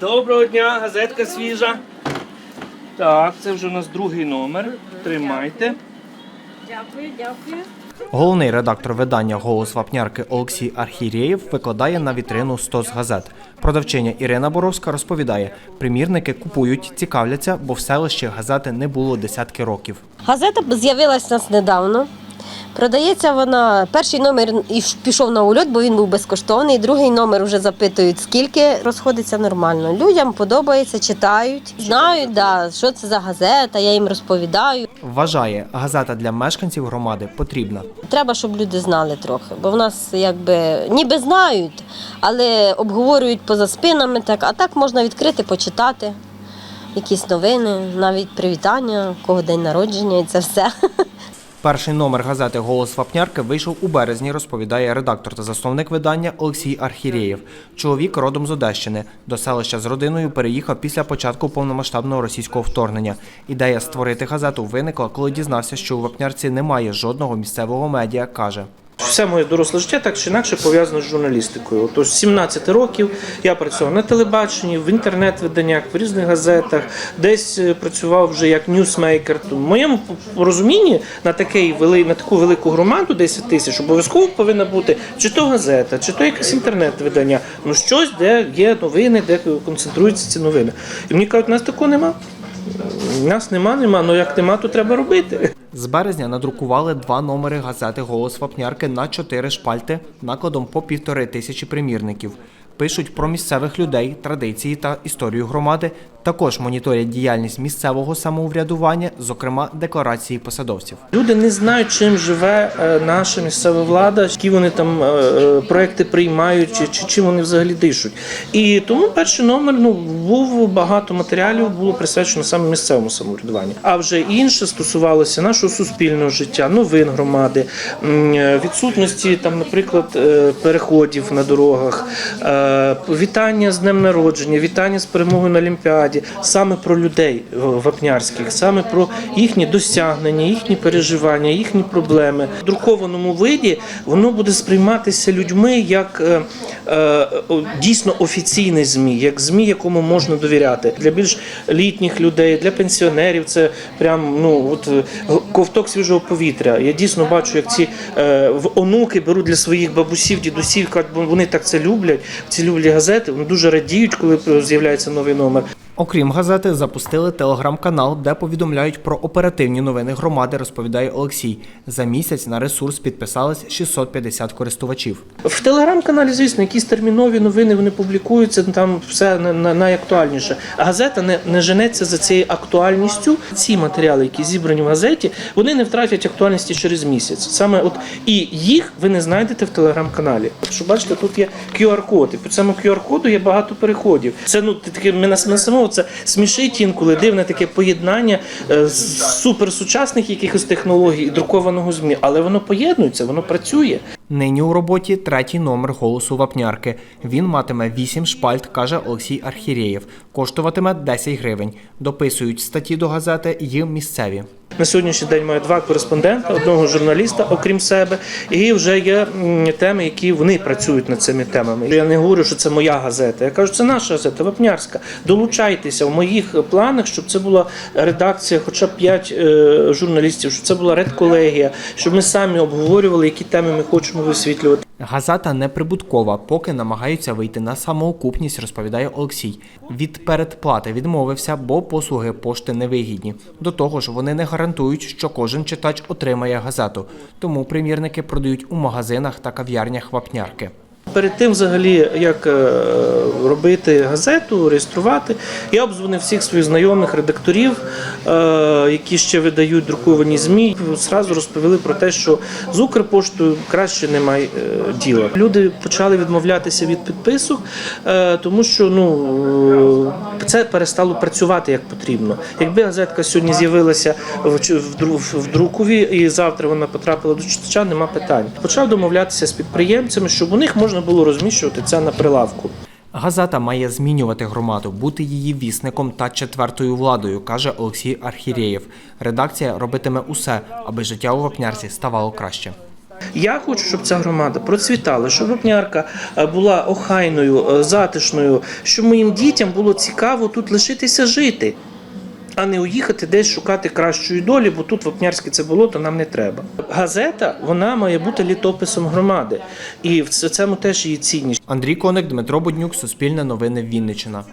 Доброго дня, газетка свіжа. Так, це вже у нас другий номер. Тримайте. Дякую, дякую. Головний редактор видання Голос Вапнярки Олексій Архірєєв викладає на вітрину 100 з газет. Продавчиня Ірина Боровська розповідає, примірники купують, цікавляться, бо в селищі газети не було десятки років. Газета з'явилась у нас недавно. Продається вона. Перший номер і пішов на ульот, бо він був безкоштовний. Другий номер вже запитують, скільки розходиться нормально. Людям подобається, читають, знають, да, що це за газета, я їм розповідаю. Вважає, газета для мешканців громади потрібна. Треба, щоб люди знали трохи, бо в нас якби ніби знають, але обговорюють поза спинами, так, а так можна відкрити, почитати. Якісь новини, навіть привітання, кого день народження і це все. Перший номер газети Голос Вапнярки вийшов у березні, розповідає редактор та засновник видання Олексій Архірєєв. Чоловік родом з Одещини. До селища з родиною переїхав після початку повномасштабного російського вторгнення. Ідея створити газету виникла, коли дізнався, що у Вапнярці немає жодного місцевого медіа, каже. Все моє доросле життя так чи інакше пов'язано з журналістикою. Тож 17 років я працював на телебаченні, в інтернет-виданнях, в різних газетах, десь е, працював вже як ньюсмейкер. В моєму розумінні на такий на таку велику громаду, 10 тисяч, обов'язково повинна бути чи то газета, чи то якесь інтернет-видання. Ну щось, де є новини, де концентруються ці новини. І мені кажуть, нас такого нема. Нас нема, нема. Ну як нема, то треба робити. З березня надрукували два номери газети Голос Вапнярки на чотири шпальти накладом по півтори тисячі примірників. Пишуть про місцевих людей, традиції та історію громади. Також моніторять діяльність місцевого самоврядування, зокрема декларації посадовців. Люди не знають, чим живе е, наша місцева влада, які вони там е, е, проекти приймають, чи, чи чим вони взагалі дишуть. І тому перший номер ну був багато матеріалів було присвячено саме місцевому самоврядуванню. А вже інше стосувалося нашого суспільного життя, новин громади, відсутності там, наприклад, переходів на дорогах, вітання з днем народження, вітання з перемогою на Олімпіаді, саме про людей е, вапнярських, саме про їхні досягнення, їхні переживання, їхні проблеми. В друкованому виді воно буде сприйматися людьми як е, е, дійсно офіційний змі, як змі, якому можна довіряти. Для більш літніх людей, для пенсіонерів це прям ну от е, ковток свіжого повітря. Я дійсно бачу, як ці е, онуки беруть для своїх бабусів, дідусів, вони так це люблять. Ці люблі газети. Вони дуже радіють, коли е, з'являється новий номер. Окрім газети, запустили телеграм-канал, де повідомляють про оперативні новини громади, розповідає Олексій. За місяць на ресурс підписались 650 користувачів. В телеграм-каналі, звісно, якісь термінові новини вони публікуються, там все на- на- найактуальніше. Газета не, не женеться за цією актуальністю. Ці матеріали, які зібрані в газеті, вони не втратять актуальності через місяць. Саме от і їх ви не знайдете в телеграм-каналі. Що бачите, тут є QR-код, і по цьому QR-коду є багато переходів. Це ну таке мене, мене самого це смішить інколи дивне таке поєднання е, з суперсучасних якихось технологій і друкованого змі, але воно поєднується, воно працює. Нині у роботі третій номер голосу Вапнярки. Він матиме 8 шпальт, каже Олексій Архірєєв. Коштуватиме 10 гривень. Дописують статті до газети й місцеві. На сьогоднішній день маю два кореспондента, одного журналіста, окрім себе, і вже є теми, які вони працюють над цими темами. Я не говорю, що це моя газета. Я кажу, це наша газета, Вапнярська. Долучайтеся в моїх планах, щоб це була редакція, хоча б п'ять е, журналістів, щоб це була редколегія, щоб ми самі обговорювали, які теми ми хочемо висвітлювати. Газета неприбуткова, поки намагаються вийти на самоокупність, розповідає Олексій. Від передплати відмовився, бо послуги пошти невигідні. До того ж, вони не гарантують, що кожен читач отримає газету. Тому примірники продають у магазинах та кав'ярнях вапнярки. Перед тим, взагалі, як е, робити газету, реєструвати, я обдзвонив всіх своїх знайомих редакторів, е, які ще видають друковані змі. Зразу розповіли про те, що з Укрпоштою краще немає е, діла. Люди почали відмовлятися від підписок, тому що ну це перестало працювати як потрібно. Якби газетка сьогодні з'явилася в друкові і завтра вона потрапила до читача, нема питань. Почав домовлятися з підприємцями, щоб у них можна було розміщувати це на прилавку. Газета має змінювати громаду, бути її вісником та четвертою владою, каже Олексій Архірєєв. Редакція робитиме усе, аби життя у вапнярці ставало краще. Я хочу, щоб ця громада процвітала, щоб Вапнярка е, була охайною, е, затишною, щоб моїм дітям було цікаво тут лишитися жити, а не уїхати десь шукати кращої долі, бо тут Вапнярське це болото нам не треба. Газета вона має бути літописом громади, і в цьому теж її цінність. Андрій Коник, Дмитро Буднюк, Суспільне новини Вінниччина.